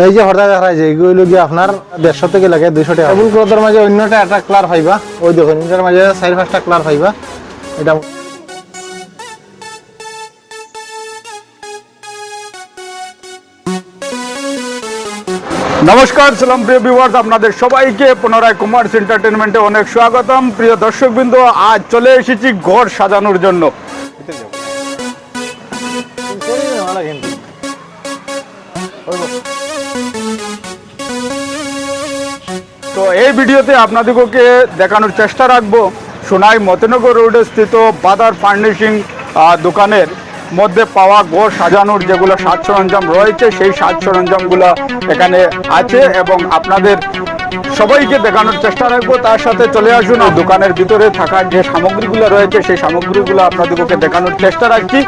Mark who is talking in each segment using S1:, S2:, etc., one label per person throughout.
S1: এই যে হরদা দেখা যায় এগুলো গিয়ে আপনার দেড়শো থেকে লাগে দুইশো টাকা টেবিল ক্লথের মাঝে অন্যটা একটা কালার পাইবা ওই দেখুন এটার মাঝে চারি পাঁচটা কালার পাইবা এটা
S2: নমস্কার সালাম প্রিয় ভিউয়ার্স আপনাদের সবাইকে পুনরায় কুমার্স এন্টারটেনমেন্টে অনেক স্বাগতম প্রিয় দর্শকবৃন্দ আজ চলে এসেছি ঘর সাজানোর জন্য তো এই ভিডিওতে আপনাদেরকে দেখানোর চেষ্টা রাখব সোনাই মতনগর রোডে স্থিত বাদার ফার্নিশিং দোকানের মধ্যে পাওয়া গো সাজানোর যেগুলো সাজ সরঞ্জাম রয়েছে, সেই সাজ সরঞ্জামগুলো এখানে আছে এবং আপনাদের সবাইকে দেখানোর চেষ্টা রাখব। তার সাথে চলে আসুন দোকানের ভিতরে থাকার যে সামগ্রীগুলো রয়েছে, সেই সামগ্রীগুলো আপনাদেরকে দেখানোর চেষ্টা রাখছি।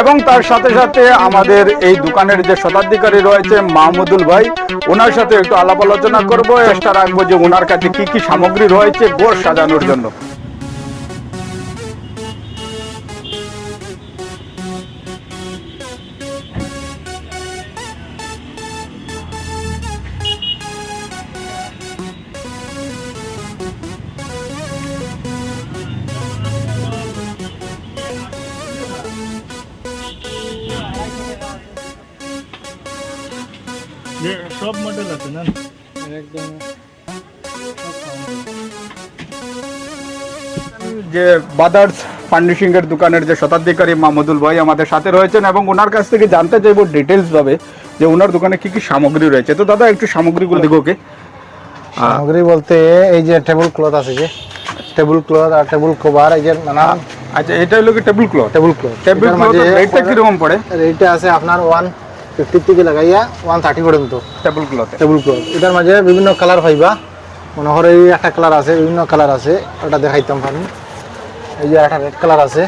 S2: এবং তার সাথে সাথে আমাদের এই দোকানের যে শতাধিকারী রয়েছে, মাহমুদুল ভাই, ওনার সাথে একটু আলাপ আলোচনা করব। চেষ্টা রাখব যে ওনার কাছে কি কি সামগ্রী রয়েছে গোড় সাজানোর জন্য।
S3: সব মডেল আছে না?
S2: যে বাদার্স ফার্নিশিং এর দোকানের যে শতাধিকারী মাহমুদুল ভাই আমাদের সাথে রয়েছেন এবং ওনার কাছ থেকে জানতে চাইব ডিটেলস ভাবে যে ওনার দোকানে কি কি সামগ্রী রয়েছে। তো দাদা একটু সামগ্রীগুলো দিগোকে
S1: সামগ্রী বলতে এই যে টেবিল ক্লথ আছে যে টেবিল ক্লথ আর টেবিল কভার এই যে নানা
S2: আচ্ছা এটা হলো কি table cloth
S1: table cloth
S2: table cloth রেটটা কীরকম পড়ে?
S1: রেটটা আছে আপনার ওয়ান ফিফটি থেকে লাগাইয়া ওয়ান থার্টি পর্যন্ত।
S2: টেবিল ক্লথ
S1: টেবিল ক্লথ এটার মাঝে বিভিন্ন কালার পাইবা মনে করো এই একটা কালার আছে বিভিন্ন কালার আছে ওটা দেখাইতাম পারি এই যে একটা রেড কালার আছে।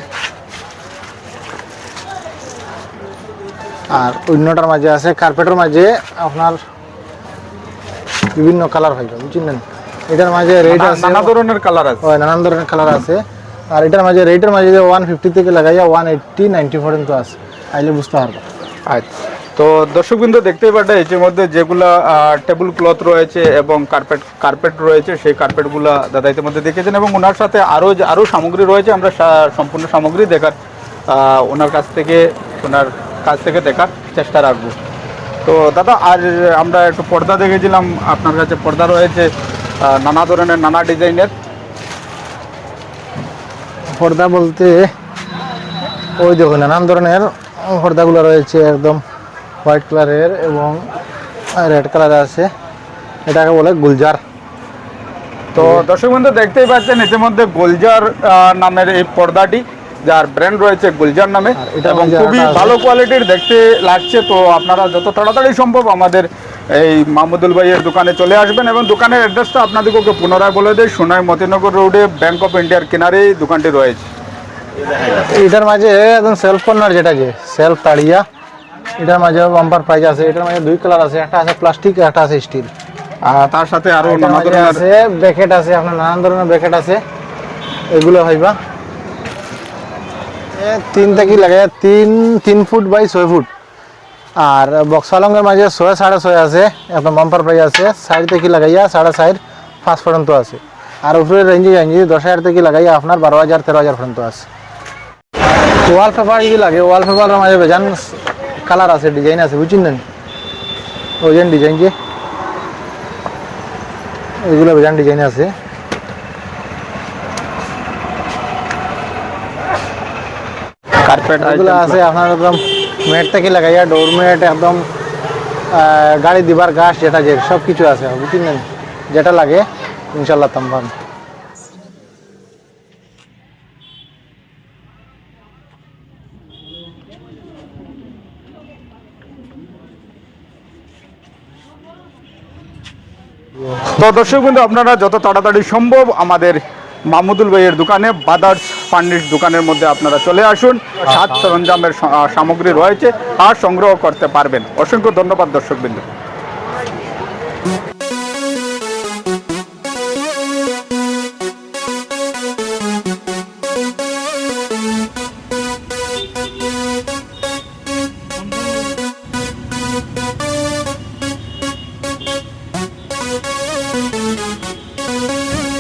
S1: আর অন্যটার মাঝে আছে কার্পেটের মাঝে আপনার বিভিন্ন কালার পাইবা বুঝছেন? এটার মাঝে রেট আছে।
S2: নানা ধরনের কালার আছে।
S1: হয় নানান ধরনের কালার আছে। আর এটার মাঝে রেটের মাঝে ওয়ান ফিফটি থেকে লাগাইয়া ওয়ান এইটটি নাইনটি পর্যন্ত আছে। আইলে বুঝতে পারব।
S2: আচ্ছা। তো দর্শকবৃন্দ দেখতেই পারে ইতিমধ্যে যেগুলা টেবিল ক্লথ রয়েছে এবং কার্পেট কার্পেট রয়েছে, সেই কার্পেটগুলো দাদা ইতিমধ্যে দেখেছেন এবং ওনার সাথে আরও আরও সামগ্রী রয়েছে, আমরা সম্পূর্ণ সামগ্রী দেখার ওনার কাছ থেকে, ওনার কাছ থেকে দেখার চেষ্টা রাখব। তো দাদা, আর আমরা একটু পর্দা দেখেছিলাম, আপনার কাছে পর্দা রয়েছে নানা ধরনের, নানা ডিজাইনের।
S1: পর্দা বলতে, ওই দেখুন, নানান ধরনের পর্দাগুলো রয়েছে একদম। হোয়াইট কালারের এবং রেড কালারের আছে। এটাকে বলে গুলজার।
S2: তো দর্শক বন্ধু দেখতেই পাচ্ছেন ইতিমধ্যে গুলজার নামের এই পর্দাটি যার ব্র্যান্ড রয়েছে গুলজার নামে। এবং খুবই ভালো কোয়ালিটির দেখতে লাগছে। তো আপনারা যত তাড়াতাড়ি সম্ভব আমাদের এই মাহমুদুল ভাইয়ের দোকানে চলে আসবেন এবং দোকানের অ্যাড্রেসটা আপনাদেরকে পুনরায় বলে দেয় সোনাই মতিনগর রোডে ব্যাংক অফ ইন্ডিয়ার কিনারেই দোকানটি রয়েছে।
S1: এটার মাঝে একদম সেলফ কর্নার যেটা যে সেলফ তাড়িয়া। এটার মাঝে বাম্পার প্রাইস আছে এটার মাঝে দুই কালার আছে একটা আছে প্লাস্টিক একটা আছে স্টিল
S2: আর তার সাথে আরও নানা ধরনের
S1: আছে ব্যাকেট আছে আপনার নানান ধরনের ব্যাকেট আছে। এগুলো হইবা। এ তিন থেকে লাগে তিন তিন ফুট বাই ছয় ফুট আর বক্সালঙ্গের মাঝে ছয় সাড়ে ছয় আছে একদম বাম্পার প্রাইস আছে সাইড থেকে লাগাইয়া সাড়ে সাইড পাঁচ পর্যন্ত আছে। আর উপরে রেঞ্জে রেঞ্জে দশ হাজার থেকে লাগাইয়া আপনার বারো হাজার তেরো হাজার পর্যন্ত আছে। ওয়াল পেপার যদি লাগে ওয়াল পেপারের মাঝে বেজান কালার আছে ডিজাইন আছে বুঝছেন ওই যে ডিজাইন যে এগুলো বেজান ডিজাইন আছে
S2: কার্পেট
S1: এগুলো আছে আপনার একদম মেট থেকে লাগাইয়া ডোর মেট একদম আহ, গাড়ি দিবার গাছ যেটা যে সব কিছু আছে বুঝলেন যেটা লাগে ইনশাল্লাহ তাম্বান
S2: তো দর্শক বন্ধু, আপনারা যত তাড়াতাড়ি সম্ভব আমাদের মাহমুদুল ভাইয়ের দোকানে, বাদার্স ফার্নিশ দোকানের মধ্যে আপনারা চলে আসুন। সাত সরঞ্জামের সামগ্রী রয়েছে, আর সংগ্রহ করতে পারবেন। অসংখ্য ধন্যবাদ দর্শক